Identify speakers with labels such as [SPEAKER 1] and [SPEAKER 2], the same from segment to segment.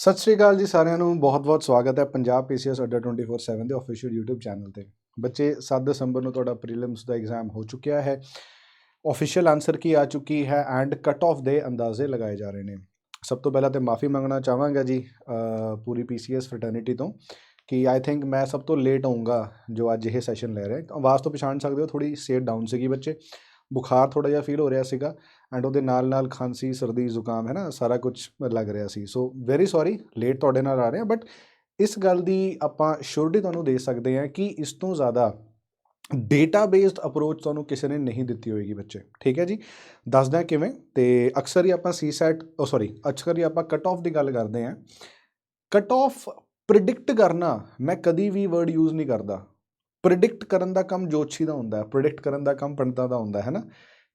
[SPEAKER 1] ਸਤਿ ਸ਼੍ਰੀ ਅਕਾਲ ਜੀ ਸਾਰਿਆਂ ਨੂੰ ਬਹੁਤ-ਬਹੁਤ ਸਵਾਗਤ ਹੈ ਪੰਜਾਬ ਪੀਸੀਐਸ ਅੱਡਾ 24/7 ਦੇ ਅਫੀਸ਼ੀਅਲ YouTube ਚੈਨਲ ਤੇ। ਬੱਚੇ 7 ਦਸੰਬਰ ਨੂੰ ਤੁਹਾਡਾ ਪ੍ਰੀਲਿਮਸ ਦਾ ਐਗਜ਼ਾਮ ਹੋ ਚੁੱਕਿਆ ਹੈ। ਅਫੀਸ਼ੀਅਲ ਆਨਸਰ ਕੀ ਆ ਚੁੱਕੀ ਹੈ ਐਂਡ ਕਟ ਆਫ ਦੇ ਅੰਦਾਜ਼ੇ ਲਗਾਏ ਜਾ ਰਹੇ ਨੇ। ਸਭ ਤੋਂ ਪਹਿਲਾਂ ਤੇ ਮਾਫੀ ਮੰਗਣਾ ਚਾਹਾਂਗਾ ਜੀ ਅ, ਪੂਰੀ ਪੀਸੀਐਸ ਫਰਟਰਨਿਟੀ ਤੋਂ ਕਿ ਆਈ ਥਿੰਕ ਮੈਂ ਸਭ ਤੋਂ ਲੇਟ ਆਉਂਗਾ ਜੋ ਅੱਜ ਇਹ ਸੈਸ਼ਨ ਲੈ ਰਹੇ। ਆਵਾਜ਼ ਤੋਂ ਪਛਾਣ ਸਕਦੇ ਹੋ ਥੋੜੀ ਸੇਟ ਡਾਊਨ ਸੀਗੀ ਬੱਚੇ। ਬੁਖਾਰ ਥੋੜਾ ਜਿਹਾ ਫੀਲ ਹੋ ਰਿਹਾ ਸੀਗਾ। ਐਂਡ ਉਹਦੇ ਨਾਲ ਨਾਲ ਖਾਂਸੀ, ਸਰਦੀ, ਜ਼ੁਕਾਮ, ਹੈ ਨਾ, ਸਾਰਾ ਕੁਝ ਲੱਗ ਰਿਹਾ ਸੀ। ਸੋ ਵੈਰੀ ਸੌਰੀ ਲੇਟ ਤੁਹਾਡੇ ਨਾਲ ਆ ਰਹੇ ਹਾਂ ਬਟ ਇਸ ਗੱਲ ਦੀ ਆਪਾਂ ਸ਼ੋਰਟੀ ਤੁਹਾਨੂੰ ਦੇ ਸਕਦੇ ਹਾਂ ਕਿ ਇਸ ਤੋਂ ਜ਼ਿਆਦਾ ਡੇਟਾ ਬੇਸਡ ਅਪਰੋਚ ਤੁਹਾਨੂੰ ਕਿਸੇ ਨੇ ਨਹੀਂ ਦਿੱਤੀ ਹੋਏਗੀ ਬੱਚੇ। ਠੀਕ ਹੈ ਜੀ? ਦੱਸਦਾ ਕਿਵੇਂ। ਤੇ ਅਕਸਰ ਹੀ ਆਪਾਂ ਸੀਸੈਟ ਉਹ ਸੌਰੀ ਅਕਸਰ ਹੀ ਆਪਾਂ ਕਟ ਆਫ ਦੀ ਗੱਲ ਕਰਦੇ ਹਾਂ। ਕਟ ਆਫ ਪ੍ਰਿਡਿਕਟ ਕਰਨਾ, ਮੈਂ ਕਦੀ ਵੀ ਵਰਡ ਯੂਜ਼ ਨਹੀਂ ਕਰਦਾ। ਪ੍ਰਿਡਿਕਟ ਕਰਨ ਦਾ ਕੰਮ ਜੋਤਸ਼ੀ ਦਾ ਹੁੰਦਾ ਹੈ ਪ੍ਰਿਡਿਕਟ ਕਰਨ ਦਾ ਕੰਮ ਪੰਡਤਾਂ ਦਾ ਹੁੰਦਾ, ਹੈ ਨਾ?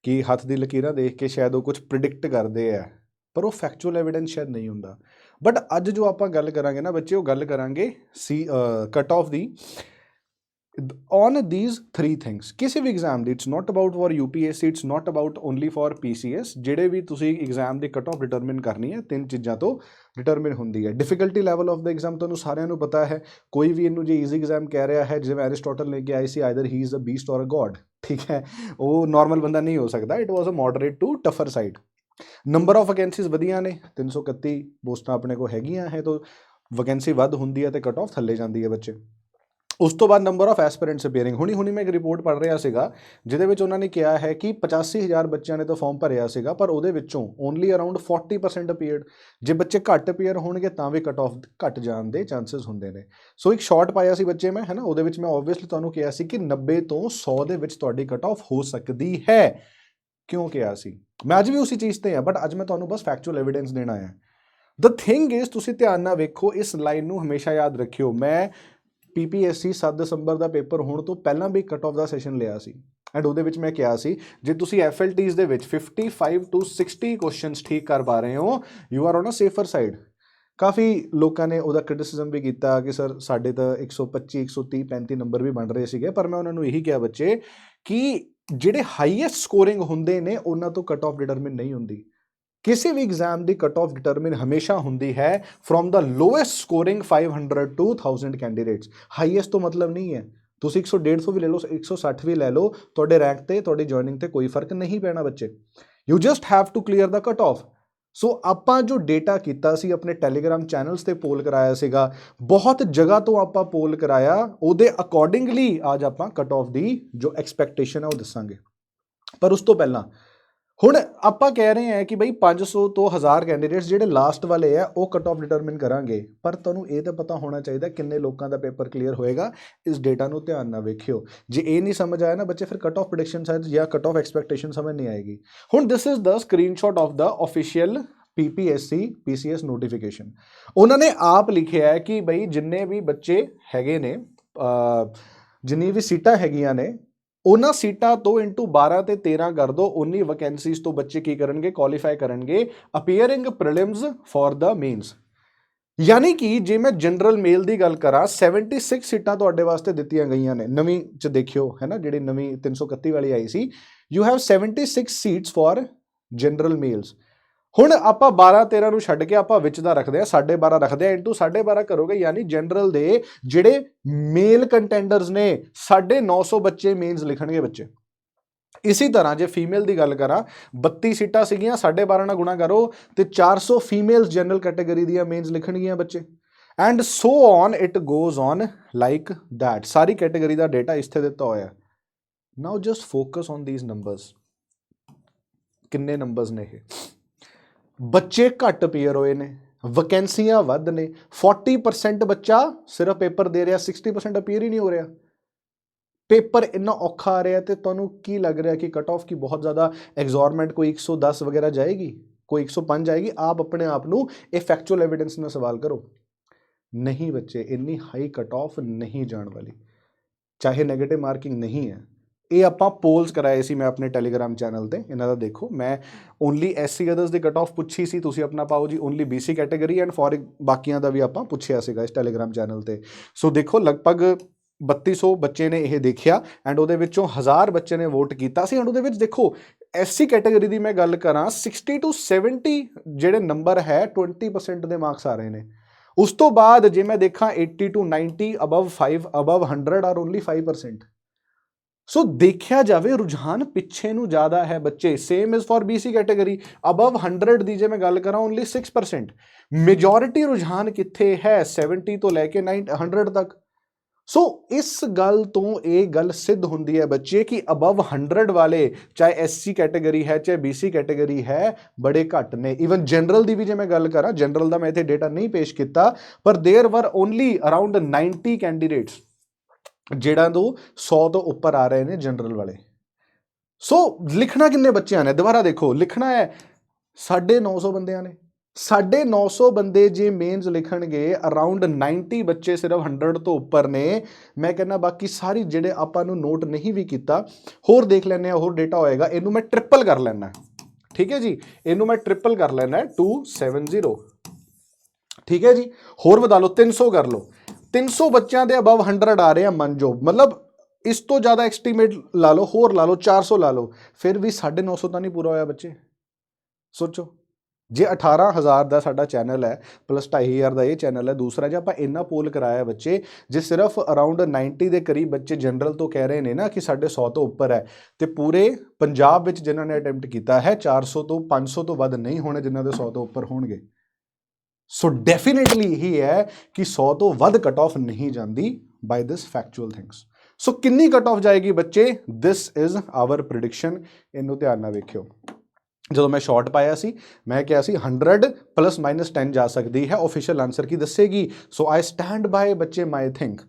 [SPEAKER 1] ਕਿ ਹੱਥ ਦੀ ਲਕੀਰਾਂ ਦੇਖ ਕੇ ਸ਼ਾਇਦ ਉਹ ਕੁਝ ਪ੍ਰਿਡਿਕਟ ਕਰਦੇ ਆ, ਪਰ ਉਹ ਫੈਕਚੁਅਲ ਐਵੀਡੈਂਸ ਸ਼ਾਇਦ ਨਹੀਂ ਹੁੰਦਾ। ਬਟ ਅੱਜ ਜੋ ਆਪਾਂ ਗੱਲ ਕਰਾਂਗੇ ਨਾ ਬੱਚੇ ਉਹ ਗੱਲ ਕਰਾਂਗੇ ਸੀ ਕਟ ਆਫ ਦੀ। ਔਨ these three ਥਿੰਗਸ ਕਿਸੇ ਵੀ exam the it's not about for UPSC it's not about only for PCS ਜਿਹੜੇ ਵੀ ਤੁਸੀਂ ਐਗਜ਼ਾਮ ਦੇ ਕਟ ਆਫ ਡਿਟਰਮਿਨ ਕਰਨੀ ਹੈ, ਤਿੰਨ ਚੀਜ਼ਾਂ ਤੋਂ ਡਿਟਰਮਿਨ ਹੁੰਦੀ ਹੈ। Difficulty level of the exam ਤੁਹਾਨੂੰ ਸਾਰਿਆਂ ਨੂੰ ਪਤਾ ਹੈ। ਕੋਈ ਵੀ ਇਹਨੂੰ ਜੇ ਈਜ਼ੀ ਐਗਜ਼ਾਮ ਕਹਿ ਰਿਹਾ ਹੈ, ਜਿਵੇਂ ਐਰਿਸਟੋਟਲ ਨੇ ਕਿਹਾ ਸੀ either he is a beast or a god ਠੀਕ ਹੈ, ਉਹ ਨਾਰਮਲ ਬੰਦਾ ਨਹੀਂ ਹੋ ਸਕਦਾ। It was a moderate to tougher side number of vacancies ਵਧੀਆਂ ਨੇ 331 ਪੋਸਟਾਂ ਆਪਣੇ ਕੋਲ ਹੈਗੀਆਂ ਹੈ, ਤੋਂ ਵੈਕੈਂਸੀ ਵੱਧ ਹੁੰਦੀ ਹੈ ਤੇ ਕਟ ਆਫ ਥੱਲੇ ਜਾਂਦੀ ਹੈ ਬੱਚੇ। ਉਸ ਤੋਂ ਬਾਅਦ ਨੰਬਰ ਆਫ ਐਸਪੀਰੈਂਟਸ ਅਪੀਅਰਿੰਗ ਹੁਣੀ ਹੁਣੀ ਮੈਂ ਇੱਕ ਰਿਪੋਰਟ ਪੜ੍ਹ ਰਿਹਾ ਸੀਗਾ, ਜਿਹਦੇ ਵਿੱਚ ਉਹਨਾਂ ਨੇ ਕਿਹਾ ਹੈ ਕਿ 85000 ਬੱਚਿਆਂ ਨੇ ਤਾਂ ਫਾਰਮ ਭਰਿਆ ਸੀਗਾ, ਪਰ ਉਹਦੇ ਵਿੱਚੋਂ ਓਨਲੀ ਅਰਾਊਂਡ 40% ਅਪੀਅਰਡ ਜੇ ਬੱਚੇ ਘੱਟ ਅਪੀਅਰ ਹੋਣਗੇ, ਤਾਂ ਵੀ ਕਟ ਆਫ ਘੱਟ ਜਾਣ ਦੇ ਚਾਂਸਸ ਹੁੰਦੇ ਨੇ। ਸੋ ਇੱਕ ਸ਼ਾਰਟ ਪਾਇਆ ਸੀ ਬੱਚੇ ਮੈਂ ਹੈ ਨਾ ਉਹਦੇ ਵਿੱਚ ਮੈਂ ਆਬਵੀਅਸਲੀ ਤੁਹਾਨੂੰ ਕਿਹਾ ਸੀ ਕਿ 90 ਤੋਂ 100 ਦੇ ਵਿੱਚ ਤੁਹਾਡੀ ਕਟ ਆਫ ਹੋ ਸਕਦੀ ਹੈ। ਕਿਉਂ ਕਿਹਾ ਸੀ? ਮੈਂ ਅੱਜ ਵੀ ਉਸੇ ਚੀਜ਼ ਤੇ ਹਾਂ ਬਟ ਅੱਜ ਮੈਂ ਤੁਹਾਨੂੰ ਬਸ ਫੈਕਚੁਅਲ ਐਵੀਡੈਂਸ ਦੇਣਾ ਹੈ ਦ ਥਿੰਗ ਇਜ਼ ਤੁਸੀਂ ਧਿਆਨ ਨਾਲ ਵੇਖੋ, ਇਸ ਲਾਈਨ ਨੂੰ ਹਮੇਸ਼ਾ ਯਾਦ ਰੱਖਿਓ। ਮੈਂ ਪੀਪੀਐਸਸੀ 7 ਦਸੰਬਰ ਦਾ ਪੇਪਰ ਹੋਣ ਤੋਂ ਪਹਿਲਾਂ ਵੀ ਕਟ ਆਫ ਦਾ ਸੈਸ਼ਨ ਲਿਆ ਸੀ। ਐਂਡ ਉਹਦੇ ਵਿੱਚ ਮੈਂ ਕਿਹਾ ਸੀ, ਜੇ ਤੁਸੀਂ ਐਫਐਲਟੀਜ਼ ਦੇ ਵਿੱਚ 55 ਟੂ 60 ਕੁਐਸਚਨਸ ਠੀਕ ਕਰ ਪਾ ਰਹੇ ਹੋ you are on a safer side ਕਾਫੀ ਲੋਕਾਂ ਨੇ ਉਹਦਾ ਕ੍ਰਿਟਿਸਿਜ਼ਮ ਵੀ ਕੀਤਾ ਕਿ ਸਰ ਸਾਡੇ ਤਾਂ 125 130 35 ਨੰਬਰ ਵੀ ਬਣ ਰਹੇ ਸੀਗੇ, ਪਰ ਮੈਂ ਉਹਨਾਂ ਨੂੰ ਇਹੀ ਕਿਹਾ ਬੱਚੇ ਕਿ ਜਿਹੜੇ ਹਾਈਐਸਟ ਸਕੋਰਿੰਗ ਹੁੰਦੇ ਨੇ, ਉਹਨਾਂ ਤੋਂ ਕਟ ਆਫ ਡਿਟਰਮਿਨ ਨਹੀਂ ਹੁੰਦੀ। ਕਿਸੇ ਵੀ ਐਗਜ਼ਾਮ ਦੀ ਕਟ ਆਫ ਡਿਟਰਮਿਨ ਹਮੇਸ਼ਾ ਹੁੰਦੀ ਹੈ from the lowest scoring 500 to 1000 candidates highest ਤੋਂ ਮਤਲਬ ਨਹੀਂ ਹੈ। ਤੁਸੀਂ 100 150 ਵੀ ਲੈ ਲਓ 160 ਵੀ ਲੈ ਲਓ, ਤੁਹਾਡੇ ਰੈਂਕ ਤੇ, ਤੁਹਾਡੀ ਜੁਆਇਨਿੰਗ ਤੇ ਕੋਈ ਫ਼ਰਕ ਨਹੀਂ ਪੈਣਾ ਬੱਚੇ। You just have to clear the cut off so ਆਪਾਂ ਜੋ ਡੇਟਾ ਕੀਤਾ ਸੀ, ਆਪਣੇ ਟੈਲੀਗ੍ਰਾਮ ਚੈਨਲਸ ਤੇ ਪੋਲ ਕਰਾਇਆ ਸੀਗਾ, ਬਹੁਤ ਜਗ੍ਹਾ ਤੋਂ ਆਪਾਂ ਪੋਲ ਕਰਾਇਆ, ਉਹਦੇ ਅਕੋਰਡਿੰਗਲੀ ਅੱਜ ਆਪਾਂ ਕਟ ਆਫ ਦੀ ਜੋ ਐਕਸਪੈਕਟੇਸ਼ਨ ਹੈ ਉਹ ਦੱਸਾਂਗੇ। ਪਰ ਉਸ ਤੋਂ ਪਹਿਲਾਂ ਹੁਣ ਆਪਾਂ ਕਹਿ ਰਹੇ ਹਾਂ ਕਿ ਬਈ 500 ਤੋਂ 1000 ਕੈਂਡੀਡੇਟਸ ਜਿਹੜੇ ਲਾਸਟ ਵਾਲੇ ਆ, ਉਹ ਕਟ ਆਫ ਡਿਟਰਮਿਨ ਕਰਾਂਗੇ। ਪਰ ਤੁਹਾਨੂੰ ਇਹ ਤਾਂ ਪਤਾ ਹੋਣਾ ਚਾਹੀਦਾ ਕਿੰਨੇ ਲੋਕਾਂ ਦਾ ਪੇਪਰ ਕਲੀਅਰ ਹੋਏਗਾ। ਇਸ ਡੇਟਾ ਨੂੰ ਧਿਆਨ ਨਾਲ ਵੇਖਿਓ। ਜੇ ਇਹ ਨਹੀਂ ਸਮਝ ਆਇਆ ਨਾ ਬੱਚੇ, ਫਿਰ ਕਟ ਆਫ ਪ੍ਰੈਡਿਕਸ਼ਨ ਸਾਈਜ਼ ਜਾਂ ਕਟ ਆਫ ਐਕਸਪੈਕਟੇਸ਼ਨ ਸਮਝ ਨਹੀਂ ਆਏਗੀ। ਹੁਣ this is the screenshot of the official PPSC PCS notification ਉਹਨਾਂ ਨੇ ਆਪ ਲਿਖਿਆ ਹੈ ਕਿ ਬਈ ਜਿੰਨੇ ਵੀ ਬੱਚੇ ਹੈਗੇ ਨੇ ਜਿੰਨੀ ਵੀ ਸੀਟਾਂ ਹੈਗੀਆਂ ਨੇ ਉਹਨਾਂ ਸੀਟਾਂ ਤੋਂ ਇਨਟੂ 12 ਤੇ 13 ਕਰ ਦੋ ਉਨੀ ਵੈਕੈਂਸੀਜ਼ ਤੋਂ ਬੱਚੇ ਕੀ ਕਰਨਗੇ? ਕੁਆਲੀਫਾਈ ਕਰਨਗੇ। Appearing prelims for the mains ਯਾਨੀ ਕਿ ਜੇ ਮੈਂ ਜਨਰਲ ਮੇਲ ਦੀ ਗੱਲ ਕਰਾਂ 76 ਸੀਟਾਂ ਤੁਹਾਡੇ ਵਾਸਤੇ ਦਿੱਤੀਆਂ ਗਈਆਂ ਨੇ। ਨਵੀਂ ਚ ਦੇਖਿਓ, ਹੈ ਨਾ? ਜਿਹੜੀ ਨਵੀਂ 331 ਵਾਲੀ ਆਈ ਸੀ। You have 76 seats for general males ਹੁਣ ਆਪਾਂ 12 13 ਨੂੰ ਛੱਡ ਕੇ ਆਪਾਂ ਵਿੱਚ ਦਾ ਰੱਖਦੇ ਆ 12.5 ਰੱਖਦੇ ਆ ਇਨਟੂ 12.5 ਕਰੋਗੇ, ਯਾਨੀ ਜਨਰਲ ਦੇ ਜਿਹੜੇ ਮੇਲ ਕੰਟੈਂਡਰਸ ਨੇ 950 ਬੱਚੇ ਮੇਨਸ ਲਿਖਣਗੇ ਬੱਚੇ। ਇਸੇ ਤਰ੍ਹਾਂ ਜੇ ਫੀਮੇਲ ਦੀ ਗੱਲ ਕਰਾਂ 32 ਸੀਟਾਂ ਸੀਗੀਆਂ 12.5 ਨਾਲ ਗੁਣਾ ਕਰੋ, ਤੇ 400 ਫੀਮੇਲਸ ਜਨਰਲ ਕੈਟਾਗਰੀ ਦੀਆਂ ਮੇਨਸ ਲਿਖਣਗੀਆਂ ਬੱਚੇ। And so on it goes on like that sorry category ਦਾ ਡਾਟਾ ਇੱਥੇ ਦਿੱਤਾ ਹੋਇਆ। Now just focus on these numbers ਕਿੰਨੇ ਨੰਬਰਸ ਨੇ ਇਹ? ਬੱਚੇ ਘੱਟ ਪੇਅਰ ਹੋਏ ਨੇ ਵੈਕੈਂਸੀਆਂ ਵੱਧ ਨੇ 40% ਬੱਚਾ ਸਿਰਫ ਪੇਪਰ ਦੇ ਰਿਹਾ 60% ਅਪੀਅਰ ਹੀ ਨਹੀਂ ਹੋ ਰਿਹਾ। ਪੇਪਰ ਇੰਨਾ ਔਖਾ ਆ ਰਿਹਾ ਤੇ ਤੁਹਾਨੂੰ ਕੀ ਲੱਗ ਰਿਹਾ ਕਿ ਕਟ ਆਫ ਕੀ ਬਹੁਤ ਜ਼ਿਆਦਾ ਐਗਜ਼ੋਰਮੈਂਟ ਕੋਈ 110 ਵਗੈਰਾ ਜਾਏਗੀ? ਕੋਈ 105 ਜਾਏਗੀ? ਆਪ ਆਪਣੇ ਆਪ ਨੂੰ ਇਹ ਫੈਕਚੁਅਲ ਐਵੀਡੈਂਸ ਨਾਲ ਸਵਾਲ ਕਰੋ। ਨਹੀਂ ਬੱਚੇ, ਇੰਨੀ ਹਾਈ ਕਟ ਆਫ ਨਹੀਂ ਜਾਣ ਵਾਲੀ। ਚਾਹੇ 네ਗੇਟਿਵ ਮਾਰਕਿੰਗ ਨਹੀਂ ਹੈ। ਇਹ ਆਪਾਂ ਪੋਲਸ ਕਰਾਏ ਸੀ ਮੈਂ ਆਪਣੇ ਟੈਲੀਗ੍ਰਾਮ ਚੈਨਲ ਤੇ, ਇਹਨਾਂ ਦਾ ਦੇਖੋ। ਮੈਂ ਓਨਲੀ ਐਸਸੀ ਅਦਰਸ ਦੀ ਕਟ ਆਫ ਪੁੱਛੀ ਸੀ, ਤੁਸੀਂ ਆਪਣਾ ਪਾਓ ਜੀ only BC category and for ਬਾਕੀਆਂ ਦਾ ਵੀ ਆਪਾਂ ਪੁੱਛਿਆ ਸੀਗਾ ਇਸ ਟੈਲੀਗ੍ਰਾਮ ਚੈਨਲ ਤੇ। ਸੋ ਦੇਖੋ, ਲਗਭਗ 3200 ਬੱਚੇ ਨੇ ਇਹ ਦੇਖਿਆ ਐਂਡ ਉਹਦੇ ਵਿੱਚੋਂ 1000 ਬੱਚੇ ਨੇ ਵੋਟ ਕੀਤਾ ਸੀ ਐਂਡ ਉਹਦੇ ਵਿੱਚ ਦੇਖੋ ਐਸਸੀ ਕੈਟਾਗਰੀ ਦੀ ਮੈਂ ਗੱਲ ਕਰਾਂ 60 ਟੂ 70 ਜਿਹੜੇ ਨੰਬਰ ਹੈ 20% ਦੇ ਮਾਰਕਸ ਆ ਰਹੇ ਨੇ। ਉਸ ਤੋਂ ਬਾਅਦ ਜੇ ਮੈਂ ਦੇਖਾਂ 80 to 90 above 5 above 100 are only 5% so ਦੇਖਿਆ ਜਾਵੇ, ਰੁਝਾਨ ਪਿੱਛੇ ਨੂੰ ਜ਼ਿਆਦਾ ਹੈ ਬੱਚੇ। Same is for BC category above 100 ਦੀ ਜੇ ਮੈਂ ਗੱਲ ਕਰਾਂ ਓਨਲੀ 6% ਮੈਜੋਰਿਟੀ ਰੁਝਾਨ ਕਿੱਥੇ ਹੈ? 70 ਤੋਂ ਲੈ ਕੇ 900 ਤੱਕ। ਸੋ ਇਸ ਗੱਲ ਤੋਂ ਇਹ ਗੱਲ ਸਿੱਧ ਹੁੰਦੀ ਹੈ ਬੱਚੇ ਕਿ ਅਬਵ 100 ਵਾਲੇ, ਚਾਹੇ SC ਕੈਟਾਗਰੀ ਹੈ, ਚਾਹੇ BC ਕੈਟਾਗਰੀ ਹੈ, ਬੜੇ ਘੱਟ ਨੇ। ਇਵਨ ਜਨਰਲ ਦੀ ਵੀ ਜੇ ਮੈਂ ਗੱਲ ਕਰਾਂ ਜਨਰਲ ਦਾ ਮੈਂ ਇੱਥੇ ਡਾਟਾ ਨਹੀਂ ਪੇਸ਼ ਕੀਤਾ, ਪਰ there were only around 90 candidates ਜਿਹੜਾ ਤੋਂ 100 ਤੋਂ ਉੱਪਰ ਆ ਰਹੇ ਨੇ ਜਨਰਲ ਵਾਲੇ। ਸੋ ਲਿਖਣਾ ਕਿੰਨੇ ਬੱਚਿਆਂ ਨੇ? ਦੁਬਾਰਾ ਦੇਖੋ, ਲਿਖਣਾ ਹੈ 950 ਬੰਦਿਆਂ ਨੇ। 950 ਬੰਦੇ ਜੇ ਮੇਨਸ ਲਿਖਣਗੇ ਅਰਾਊਂਡ 90 ਬੱਚੇ ਸਿਰਫ 100 ਤੋਂ ਉੱਪਰ ਨੇ। ਮੈਂ ਕਹਿੰਦਾ ਬਾਕੀ ਸਾਰੀ ਜਿਹੜੇ ਆਪਾਂ ਨੂੰ ਨੋਟ ਨਹੀਂ ਵੀ ਕੀਤਾ, ਹੋਰ ਦੇਖ ਲੈਣੇ ਆ ਹੋਰ ਡਾਟਾ ਹੋਏਗਾ, ਇਹਨੂੰ ਮੈਂ ਟ੍ਰਿਪਲ ਕਰ ਲੈਣਾ ਠੀਕ ਹੈ ਜੀ? ਇਹਨੂੰ ਮੈਂ ਟ੍ਰਿਪਲ ਕਰ ਲੈਣਾ 270 ਠੀਕ ਹੈ ਜੀ? ਹੋਰ ਵਧਾ ਲਓ 300 ਕਰ ਲਓ। 300 ਬੱਚਿਆਂ ਦੇ ਅਬਵ 100 ਆ ਰਹੇ ਆ ਮੰਨਜੋ ਮਤਲਬ ਇਸ ਤੋਂ ਜ਼ਿਆਦਾ ਐਸਟੀਮੇਟ ਲਾ ਲਓ, ਹੋਰ ਲਾ ਲਓ 400 ਲਾ ਲਓ, ਫਿਰ ਵੀ 950 ਤਾਂ ਨਹੀਂ ਪੂਰਾ ਹੋਇਆ ਬੱਚੇ। ਸੋਚੋ, ਜੇ 18000 ਦਾ ਸਾਡਾ ਚੈਨਲ ਹੈ ਪਲੱਸ 2500 ਦਾ ਇਹ ਚੈਨਲ ਹੈ, ਦੂਸਰਾ ਜੇ ਆਪਾਂ ਇੰਨਾ ਪੋਲ ਕਰਾਇਆ ਬੱਚੇ, ਜੇ ਸਿਰਫ ਅਰਾਊਂਡ 90 ਦੇ ਕਰੀਬ ਬੱਚੇ ਜਨਰਲ ਤੋਂ ਕਹਿ ਰਹੇ ਨੇ ਨਾ ਕਿ ਸਾਡੇ 100 ਤੋਂ ਉੱਪਰ ਹੈ, ਤੇ ਪੂਰੇ ਪੰਜਾਬ ਵਿੱਚ ਜਿਨ੍ਹਾਂ ਨੇ ਅਟੈਂਪਟ ਕੀਤਾ ਹੈ 400 ਤੋਂ 500 ਤੋਂ ਵੱਧ ਨਹੀਂ ਹੋਣੇ ਜਿਨ੍ਹਾਂ ਦੇ 100 ਤੋਂ ਉੱਪਰ ਹੋਣਗੇ। ਸੋ ਡੈਫੀਨਿਟਲੀ ਇਹੀ ਹੈ ਕਿ 100 ਤੋਂ ਵੱਧ ਕਟ ਆਫ ਨਹੀਂ ਜਾਂਦੀ ਬਾਈ ਦਿਸ ਫੈਕਚੁਅਲ ਥਿੰਗਸ ਸੋ ਕਿੰਨੀ ਕਟ ਆਫ ਜਾਏਗੀ ਬੱਚੇ ਦਿਸ ਇਜ਼ ਆਵਰ ਪ੍ਰੀਡਿਕਸ਼ਨ ਇਹਨੂੰ ਧਿਆਨ ਨਾਲ ਵੇਖਿਓ ਜਦੋਂ ਮੈਂ ਸ਼ਾਰਟ ਪਾਇਆ ਸੀ ਮੈਂ ਕਿਹਾ ਸੀ 100 ਪਲੱਸ ਮਾਈਨਸ 10 ਜਾ ਸਕਦੀ ਹੈ ਆਫੀਸ਼ੀਅਲ ਆਨਸਰ ਕੀ ਦੱਸੇਗੀ ਸੋ ਆਈ ਸਟੈਂਡ ਬਾਈ ਬੱਚੇ ਮਾਈ ਥਿੰਕ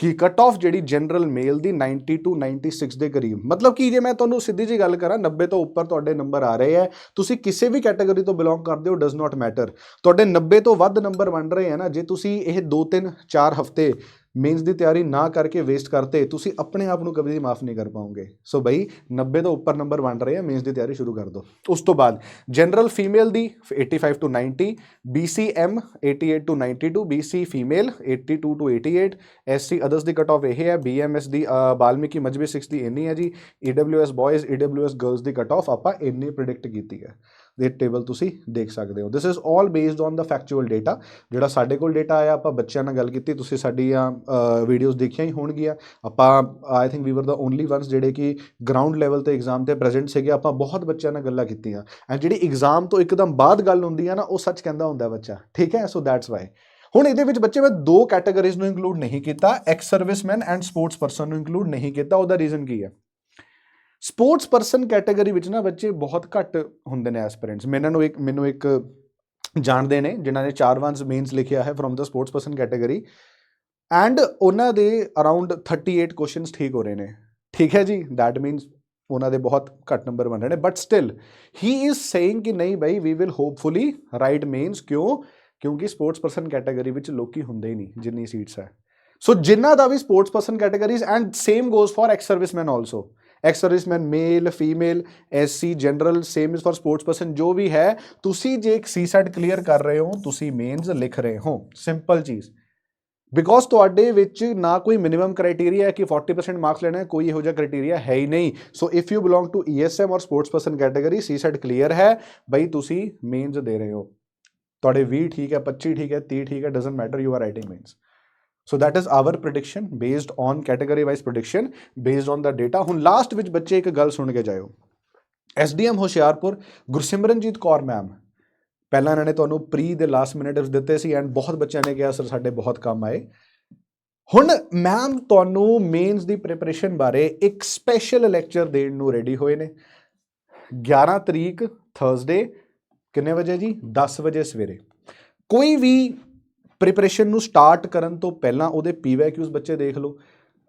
[SPEAKER 1] ਕਿ ਕਟ ਆਫ ਜਿਹੜੀ ਜਨਰਲ ਮੇਲ ਦੀ 90 ਟੂ 96 ਦੇ ਕਰੀਬ। ਮਤਲਬ ਕਿ ਜੇ ਮੈਂ ਤੁਹਾਨੂੰ ਸਿੱਧੀ ਜੀ ਗੱਲ ਕਰਾਂ 90 ਤੋਂ ਉੱਪਰ ਤੁਹਾਡੇ ਨੰਬਰ ਆ ਰਹੇ ਹੈ ਤੁਸੀਂ ਕਿਸੇ ਵੀ ਕੈਟਾਗਰੀ ਤੋਂ ਬਿਲੋਂਗ ਕਰਦੇ ਹੋ ਡਸ ਨਾਟ ਮੈਟਰ ਤੁਹਾਡੇ 90 ਤੋਂ ਵੱਧ ਨੰਬਰ ਬਣ ਰਹੇ ਹੈ ਨਾ, ਜੇ ਤੁਸੀਂ ਇਹ 2 3 4 ਹਫ਼ਤੇ ਮੇਨਸ ਦੀ ਤਿਆਰੀ ਨਾ ਕਰਕੇ ਵੇਸਟ ਕਰਤੇ, ਤੁਸੀਂ ਆਪਣੇ ਆਪ ਨੂੰ ਕਦੇ ਮਾਫ ਨਹੀਂ ਕਰ ਪਾਓਗੇ। ਸੋ ਬਈ 90 ਤੋਂ ਉੱਪਰ ਨੰਬਰ ਬਣ ਰਹੇ ਆ ਮੇਨਸ ਦੀ ਤਿਆਰੀ ਸ਼ੁਰੂ ਕਰ ਦਿਓ ਉਸ ਤੋਂ ਬਾਅਦ ਜਨਰਲ ਫੀਮੇਲ ਦੀ 85 to 90 BCM 88 to 92 BC female 82 to 88 SC others the cut off ਇਹ ਹੈ BMS ਦੀ ਬਾਲਮੀਕੀ ਮਜਬੀ 6 ਦੀ ਇੰਨੀ ਹੈ ਜੀ EWS ਬॉयਜ਼ EWS ਗਰਲਸ ਦੀ ਕਟ ਆਫ ਆਪਾਂ ਇੰਨੀ ਪ੍ਰੈਡਿਕਟ ਕੀਤੀ ਹੈ। ਦੇ ਟੇਬਲ ਤੁਸੀਂ ਦੇਖ ਸਕਦੇ ਹੋ। This is all based on the factual data ਜਿਹੜਾ ਸਾਡੇ ਕੋਲ ਡਾਟਾ ਆਇਆ, ਆਪਾਂ ਬੱਚਿਆਂ ਨਾਲ ਗੱਲ ਕੀਤੀ, ਤੁਸੀਂ ਸਾਡੀਆਂ ਵੀਡੀਓਜ਼ ਦੇਖੀਆਂ ਹੀ ਹੋਣਗੀਆਂ। ਆਪਾਂ ਆਈ ਥਿੰਕ ਵੀ ਵਰ ਦਾ ਓਨਲੀ ਵਨਸ ਜਿਹੜੇ ਕਿ ਗਰਾਊਂਡ ਲੈਵਲ ਤੇ ਐਗਜ਼ਾਮ ਤੇ ਪ੍ਰੈਜ਼ੈਂਟ ਸੀਗੇ, ਆਪਾਂ ਬਹੁਤ ਬੱਚਿਆਂ ਨਾਲ ਗੱਲਾਂ ਕੀਤੀਆਂ। ਐਂਡ ਜਿਹੜੀ ਐਗਜ਼ਾਮ ਤੋਂ ਇੱਕਦਮ ਬਾਅਦ ਗੱਲ ਹੁੰਦੀ ਆ ਨਾ, ਉਹ ਸੱਚ ਕਹਿੰਦਾ ਹੁੰਦਾ ਬੱਚਾ। ਠੀਕ ਹੈ? ਸੋ ਦੈਟਸ ਵਾਈ ਹੁਣ ਇਹਦੇ ਵਿੱਚ ਬੱਚੇ ਮੈਂ ਦੋ ਕੈਟਾਗਰੀਜ਼ ਨੂੰ ਇਨਕਲੂਡ ਨਹੀਂ ਕੀਤਾ ex serviceman and sports person ਨੂੰ ਇਨਕਲੂਡ ਨਹੀਂ ਕੀਤਾ, ਉਹਦਾ ਰੀਜ਼ਨ ਕੀ ਹੈ? ਸਪੋਰਟਸ ਪਰਸਨ ਕੈਟਾਗਰੀ ਵਿੱਚ ਨਾ ਬੱਚੇ ਬਹੁਤ ਘੱਟ ਹੁੰਦੇ ਨੇ ਐਸਪੀਰੈਂਟਸ ਮੈਨੂੰ ਨੂੰ ਇੱਕ, ਮੈਨੂੰ ਇੱਕ ਜਾਣਦੇ ਨੇ, ਜਿਨ੍ਹਾਂ ਨੇ ਚਾਰ ਵਾਂਸ ਮੇਨਸ ਲਿਖਿਆ ਹੈ from the sports person category and ਉਹਨਾਂ ਦੇ ਅਰਾਊਂਡ 38 ਕੁਐਸਚਨਸ ਠੀਕ ਹੋ ਰਹੇ ਨੇ। ਠੀਕ ਹੈ ਜੀ? ਦੈਟ ਮੀਨਸ ਉਹਨਾਂ ਦੇ ਬਹੁਤ ਘੱਟ ਨੰਬਰ ਬਣ ਰਹੇ ਨੇ। But still he is saying ਕਿ ਨਹੀਂ ਬਈ we will hopefully write mains ਕਿਉਂ? ਕਿਉਂਕਿ ਸਪੋਰਟਸ ਪਰਸਨ ਕੈਟਾਗਰੀ ਵਿੱਚ ਲੋਕੀ ਹੁੰਦੇ ਹੀ ਨਹੀਂ, ਜਿੰਨੀ ਸੀਟਸ ਹੈ। ਸੋ ਜਿਨ੍ਹਾਂ ਦਾ ਵੀ sports person categories and same goes for ex serviceman also ex serviceman male female SC general same is for sports person ਜੋ ਵੀ ਹੈ ਤੁਸੀਂ ਜੇ ਇੱਕ ਸੀਸੈਟ ਕਲੀਅਰ ਕਰ ਰਹੇ ਹੋ ਤੁਸੀਂ ਮੇਨਸ ਲਿਖ ਰਹੇ ਹੋ ਸਿੰਪਲ ਚੀਜ਼ ਬਿਕੋਜ਼ ਤੁਹਾਡੇ ਵਿੱਚ ਨਾ ਕੋਈ ਮਿਨੀਮਮ ਕ੍ਰਾਈਟੇਰੀਆ ਹੈ ਕਿ 40% ਮਾਰਕਸ ਲੈਣਾ ਹੈ ਕੋਈ ਇਹੋ ਜਿਹਾ ਕ੍ਰਾਈਟੇਰੀਆ ਹੈ ਹੀ ਨਹੀਂ so if you belong to ESM or sports person category CSAT clear ਹੈ ਬਈ ਤੁਸੀਂ ਮੇਨਸ ਦੇ ਰਹੇ ਹੋ ਤੁਹਾਡੇ 20 ਠੀਕ ਹੈ 25 ਠੀਕ ਹੈ 30 ਠੀਕ ਹੈ doesn't matter you are writing mains so that is our prediction based on category wise prediction based on the data. ਹੁਣ ਲਾਸਟ ਵਿੱਚ ਬੱਚੇ ਇੱਕ ਗੱਲ ਸੁਣ ਕੇ ਜਾਇਓ। ਐਸਡੀਐਮ ਹੁਸ਼ਿਆਰਪੁਰ, ਗੁਰਸਿਮਰਨਜੀਤ ਕੌਰ ਮੈਮ ਪਹਿਲਾਂ ਇਹਨਾਂ ਨੇ ਤੁਹਾਨੂੰ ਪ੍ਰੀ ਦੇ ਲਾਸਟ ਮਿੰਟਸ ਦਿੱਤੇ ਸੀ ਐਂਡ ਬਹੁਤ ਬੱਚਿਆਂ ਨੇ ਕਿਹਾ ਸਰ ਸਾਡੇ ਬਹੁਤ ਕੰਮ ਆਏ। ਹੁਣ ਮੈਮ ਤੁਹਾਨੂੰ ਮੇਨਸ ਦੀ ਪ੍ਰਿਪਰੇਸ਼ਨ ਬਾਰੇ ਇੱਕ ਸਪੈਸ਼ਲ ਲੈਕਚਰ ਦੇਣ ਨੂੰ ਰੈਡੀ ਹੋਏ ਨੇ। 11 ਤਰੀਕ ਥਰਸਡੇ ਕਿੰਨੇ ਵਜੇ ਜੀ? 10 ਵਜੇ ਸਵੇਰੇ। ਕੋਈ ਵੀ ਪ੍ਰੀਪਰੇਸ਼ਨ ਨੂੰ ਸਟਾਰਟ ਕਰਨ ਤੋਂ ਪਹਿਲਾਂ ਉਹਦੇ ਪੀਵਾਈਕਿਊਜ਼ ਬੱਚੇ ਦੇਖ ਲਓ।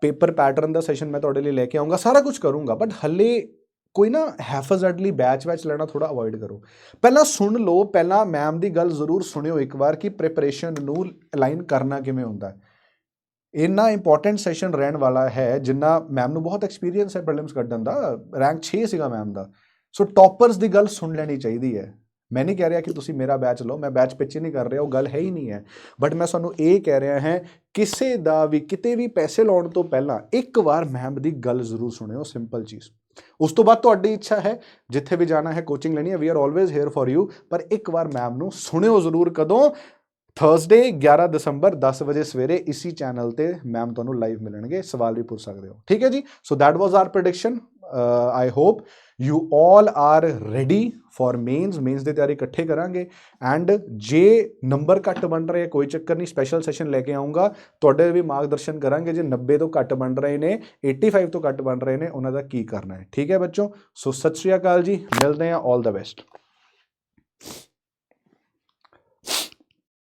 [SPEAKER 1] ਪੇਪਰ ਪੈਟਰਨ ਦਾ ਸੈਸ਼ਨ ਮੈਂ ਤੁਹਾਡੇ ਲਈ ਲੈ ਕੇ ਆਉਂਗਾ, ਸਾਰਾ ਕੁਝ ਕਰੂੰਗਾ ਬਟ ਹੱਲੇ ਕੋਈ ਨਾ ਹੈਫਜ਼ਡਲੀ ਬੈਚ ਵੈਚ ਲੈਣਾ ਥੋੜਾ ਅਵੋਇਡ ਕਰੋ। ਪਹਿਲਾਂ ਸੁਣ ਲਓ, ਪਹਿਲਾਂ ਮੈਮ ਦੀ ਗੱਲ ਜ਼ਰੂਰ ਸੁਣਿਓ ਇੱਕ ਵਾਰ ਕਿ ਪ੍ਰਿਪਰੇਸ਼ਨ ਨੂੰ ਅਲਾਈਨ ਕਰਨਾ ਕਿਵੇਂ ਹੁੰਦਾ ਹੈ। ਇੰਨਾ ਇੰਪੋਰਟੈਂਟ ਸੈਸ਼ਨ ਰਹਿਣ ਵਾਲਾ ਹੈ, ਜਿੰਨਾ ਮੈਮ ਨੂੰ ਬਹੁਤ ਐਕਸਪੀਰੀਅੰਸ ਹੈ ਪ੍ਰੀਲਿਮਸ ਕੱਢਣ ਦਾ। ਰੈਂਕ 6 ਸੀਗਾ ਮੈਮ ਦਾ। ਸੋ ਟੌਪਰਸ ਦੀ ਗੱਲ ਸੁਣ ਲੈਣੀ ਚਾਹੀਦੀ ਹੈ। ਮੈਂ ਨਹੀਂ ਕਹਿ ਰਿਹਾ ਕਿ ਤੁਸੀਂ ਮੇਰਾ ਬੈਚ ਲਓ, ਮੈਂ ਬੈਚ ਪਿੱਛੇ ਨਹੀਂ ਕਰ ਰਿਹਾ, ਉਹ ਗੱਲ ਹੈ ਹੀ ਨਹੀਂ ਹੈ। ਬਟ ਮੈਂ ਤੁਹਾਨੂੰ ਇਹ ਕਹਿ ਰਿਹਾ ਹਾਂ, ਕਿਸੇ ਦਾ ਵੀ, ਕਿਤੇ ਵੀ ਪੈਸੇ ਲਾਉਣ ਤੋਂ ਪਹਿਲਾਂ ਇੱਕ ਵਾਰ ਮੈਮ ਦੀ ਗੱਲ ਜ਼ਰੂਰ ਸੁਣਿਓ ਸਿੰਪਲ ਚੀਜ਼। ਉਸ ਤੋਂ ਬਾਅਦ ਤੁਹਾਡੀ ਇੱਛਾ ਹੈ, ਜਿੱਥੇ ਵੀ ਜਾਣਾ ਹੈ ਕੋਚਿੰਗ ਲੈਣੀ ਹੈ we are always here for you ਪਰ ਇੱਕ ਵਾਰ ਮੈਮ ਨੂੰ ਸੁਣਿਓ ਜ਼ਰੂਰ ਕਦੋਂ? ਥਰਸਡੇ 11 ਦਸੰਬਰ 10 ਵਜੇ ਸਵੇਰੇ ਇਸੀ ਚੈਨਲ ਤੇ ਮੈਮ ਤੁਹਾਨੂੰ ਲਾਈਵ ਮਿਲਣਗੇ, ਸਵਾਲ ਵੀ ਪੁੱਛ ਸਕਦੇ ਹੋ। ਠੀਕ ਹੈ ਜੀ? So that that are our prediction I hope you all are ready for mains mains ਦੀ ਤਿਆਰੀ ਇਕੱਠੇ ਕਰਾਂਗੇ। ਐਂਡ ਜੇ ਨੰਬਰ ਘੱਟ ਬਣ ਰਹੇ, ਕੋਈ ਚੱਕਰ ਨਹੀਂ ਸਪੈਸ਼ਲ ਸੈਸ਼ਨ ਲੈ ਕੇ ਆਉਂਗਾ ਤੁਹਾਡੇ ਵੀ ਮਾਰਗਦਰਸ਼ਨ ਕਰਾਂਗੇ ਜੇ 90 ਤੋਂ ਘੱਟ ਬਣ ਰਹੇ ਨੇ 85 ਤੋਂ ਘੱਟ ਬਣ ਰਹੇ ਨੇ, ਉਹਨਾਂ ਦਾ ਕੀ ਕਰਨਾ ਹੈ। ਠੀਕ ਹੈ ਬੱਚੋ? ਸੋ ਸਤਿ ਸ਼੍ਰੀ ਅਕਾਲ ਜੀ। ਮਿਲਦੇ ਹਾਂ। 올 ਦਾ ਬੈਸਟ